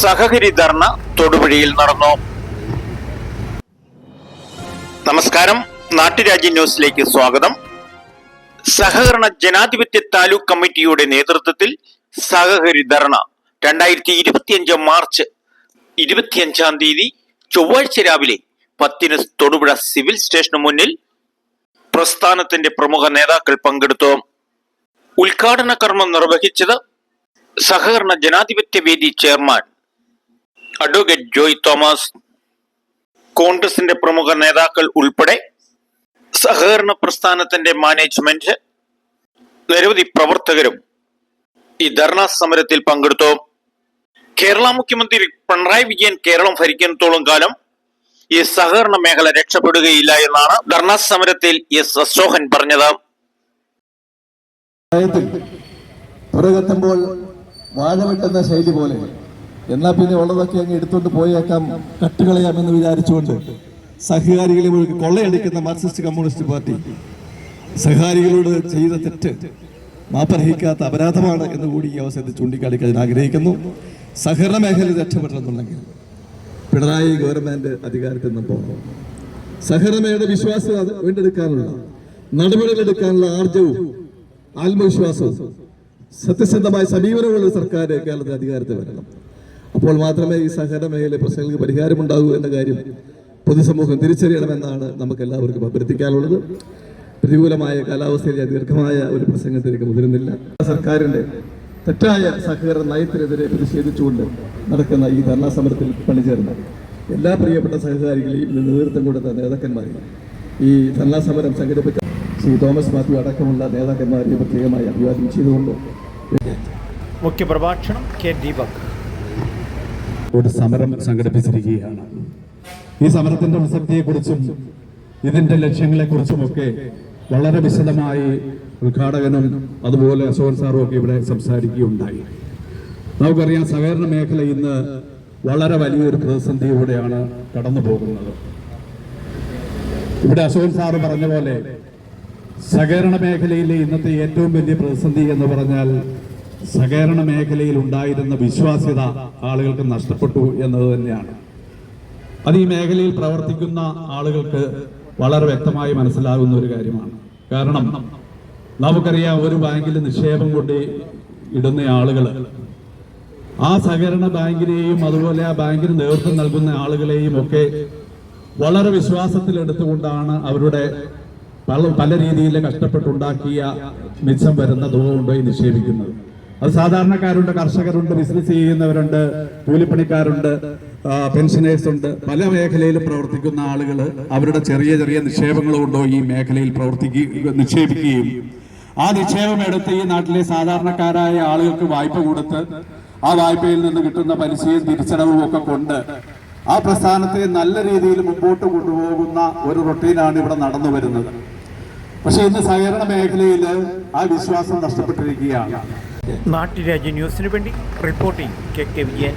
സഹകരി ധർണ തൊടുപുഴയിൽ നടന്നു. നമസ്കാരം. നാട്ടുരാജ്യ ന്യൂസിലേക്ക് സ്വാഗതം. സഹകരണ ജനാധിപത്യ താലൂക്ക് കമ്മിറ്റിയുടെ നേതൃത്വത്തിൽ സഹകരി ധർണ രണ്ടായിരത്തി ഇരുപത്തിയഞ്ച് മാർച്ച് ഇരുപത്തിയഞ്ചാം തീയതി ചൊവ്വാഴ്ച രാവിലെ പത്തിന് തൊടുപുഴ സിവിൽ സ്റ്റേഷന് മുന്നിൽ പ്രസ്ഥാനത്തിന്റെ പ്രമുഖ നേതാക്കൾ പങ്കെടുത്തു. ഉദ്ഘാടന കർമ്മം നിർവഹിച്ചത് സഹകരണ ജനാധിപത്യ വേദി ചെയർമാൻ അഡ്വക്കേറ്റ് ജോയ് തോമസ് കോൺഗ്രസിന്റെ പ്രമുഖ നേതാക്കൾ ഉൾപ്പെടെ സഹകരണ പ്രസ്ഥാനത്തിന്റെ മാനേജ്മെന്റ് നിരവധി പ്രവർത്തകരും ഈ ധർണാ സമരത്തിൽ പങ്കെടുത്തു. കേരള മുഖ്യമന്ത്രി പിണറായി വിജയൻ കേരളം ഭരിക്കുന്നിടത്തോളം കാലം ഈ സഹകരണ മേഖല രക്ഷപ്പെടുകയില്ല എന്നാണ് ധർണാ സമരത്തിൽ എസ് അശോകൻ പറഞ്ഞത്. ശൈലി പോലെ എന്നാ പിന്നെ ഉള്ളതൊക്കെ അങ്ങ് എടുത്തുകൊണ്ട് പോയേക്കാം കട്ടുകളയാമെന്ന് വിചാരിച്ചുകൊണ്ട് സഹകാരികളെ കൊള്ളയടിക്കുന്ന മാർക്സിസ്റ്റ് കമ്മ്യൂണിസ്റ്റ് പാർട്ടി സഹകാരികളോട് ചെയ്ത തെറ്റ് മാപ്പർഹിക്കാത്ത അപരാധമാണ് എന്ന് കൂടി ഈ അവസരത്തിൽ ചൂണ്ടിക്കാണിക്കാൻ ആഗ്രഹിക്കുന്നു. സഹകരണ മേഖല രക്ഷപ്പെടണമെന്നുണ്ടെങ്കിൽ പിണറായി ഗവൺമെന്റ് അധികാരത്തിൽ നിന്ന് പോകണം. സഹകരണമേയുടെ വിശ്വാസം വീണ്ടെടുക്കാനുള്ള നടപടികളെടുക്കാനുള്ള ആർജവും ആത്മവിശ്വാസവും സത്യസന്ധമായ സമീപനമുള്ള സർക്കാർ കേരളത്തിൽ അധികാരത്തിൽ വരണം. അപ്പോൾ മാത്രമേ ഈ സഹകരണ മേഖലയിലെ പ്രശ്നങ്ങൾക്ക് പരിഹാരമുണ്ടാകൂ എന്ന കാര്യം പൊതുസമൂഹം തിരിച്ചറിയണമെന്നാണ് നമുക്ക് എല്ലാവർക്കും അഭ്യർത്ഥിക്കാനുള്ളത്. പ്രതികൂലമായ കാലാവസ്ഥയിൽ ഞാൻ ദീർഘമായ ഒരു പ്രസംഗത്തിലേക്ക് മുതിരുന്നില്ല. സർക്കാരിന്റെ തെറ്റായ സഹകരണ നയത്തിനെതിരെ പ്രതിഷേധിച്ചുകൊണ്ട് നടക്കുന്ന ഈ ധർണാ സമരത്തിൽ പണിചേർന്ന എല്ലാ പ്രിയപ്പെട്ട സഹകാരികളെയും നേതൃത്വം കൊടുത്ത നേതാക്കന്മാരെയും ഈ ധർണാ സമരം സംഘടിപ്പിച്ച ശ്രീ തോമസ് മാത്യു അടക്കമുള്ള നേതാക്കന്മാരെ പ്രത്യേകമായി അഭിവാദ്യം ചെയ്തുകൊണ്ട് മുഖ്യപ്രഭാഷണം കെ ദീപക്. ഒരു സമരം സംഘടിപ്പിച്ചിരിക്കുകയാണ്. ഈ സമരത്തിന്റെ പ്രസക്തിയെക്കുറിച്ചും ഇതിന്റെ ലക്ഷ്യങ്ങളെക്കുറിച്ചുമൊക്കെ വളരെ വിശദമായി ഉദ്ഘാടകനും അതുപോലെ അശോകൻ സാറും ഒക്കെ ഇവിടെ സംസാരിക്കുകയുണ്ടായി. നമുക്കറിയാം സഹകരണ മേഖല ഇന്ന് വളരെ വലിയൊരു പ്രതിസന്ധിയിലൂടെയാണ് കടന്നു പോകുന്നത് ഇവിടെ അശോകൻ സാറ് പറഞ്ഞ പോലെ സഹകരണ മേഖലയിലെ ഇന്നത്തെ ഏറ്റവും വലിയ പ്രതിസന്ധി എന്ന് പറഞ്ഞാൽ സഹകരണ മേഖലയിൽ ഉണ്ടായിരുന്ന വിശ്വാസ്യത ആളുകൾക്ക് നഷ്ടപ്പെട്ടു എന്നത് തന്നെയാണ്. അത് ഈ മേഖലയിൽ പ്രവർത്തിക്കുന്ന ആളുകൾക്ക് വളരെ വ്യക്തമായി മനസ്സിലാകുന്ന ഒരു കാര്യമാണ്. കാരണം നമുക്കറിയാം ഒരു ബാങ്കിൽ നിക്ഷേപം കൊണ്ട് ഇടുന്ന ആളുകൾ ആ സഹകരണ ബാങ്കിനെയും അതുപോലെ ആ ബാങ്കിന് നേതൃത്വം നൽകുന്ന ആളുകളെയും ഒക്കെ വളരെ വിശ്വാസത്തിലെടുത്തുകൊണ്ടാണ് അവരുടെ പല പല രീതിയിൽ കഷ്ടപ്പെട്ടുണ്ടാക്കിയ മിച്ചം വരുന്ന തുക കൊണ്ടുപോയി നിക്ഷേപിക്കുന്നത്. അത് സാധാരണക്കാരുണ്ട് കർഷകരുണ്ട് ബിസിനസ് ചെയ്യുന്നവരുണ്ട് കൂലിപ്പണിക്കാരുണ്ട് പെൻഷനേഴ്സ് ഉണ്ട്. പല മേഖലയിലും പ്രവർത്തിക്കുന്ന ആളുകൾ അവരുടെ ചെറിയ ചെറിയ നിക്ഷേപങ്ങൾ കൊണ്ടോ ഈ മേഖലയിൽ പ്രവർത്തിക്കുക നിക്ഷേപിക്കുകയും ആ നിക്ഷേപം എടുത്ത് ഈ നാട്ടിലെ സാധാരണക്കാരായ ആളുകൾക്ക് വായ്പ കൊടുത്ത് ആ വായ്പയിൽ നിന്ന് കിട്ടുന്ന പലിശയും തിരിച്ചടവും ഒക്കെ കൊണ്ട് ആ പ്രസ്ഥാനത്തെ നല്ല രീതിയിൽ മുമ്പോട്ട് കൊണ്ടുപോകുന്ന ഒരു റൊട്ടീനാണ് ഇവിടെ നടന്നു വരുന്നത്. പക്ഷെ ഇന്ന് സഹകരണ മേഖലയിൽ ആ വിശ്വാസം നഷ്ടപ്പെട്ടിരിക്കുകയാണ്. നാട്ടുരാജ്യ ന്യൂസിനു വേണ്ടി റിപ്പോർട്ടിംഗ് കെ കെ വിജയൻ.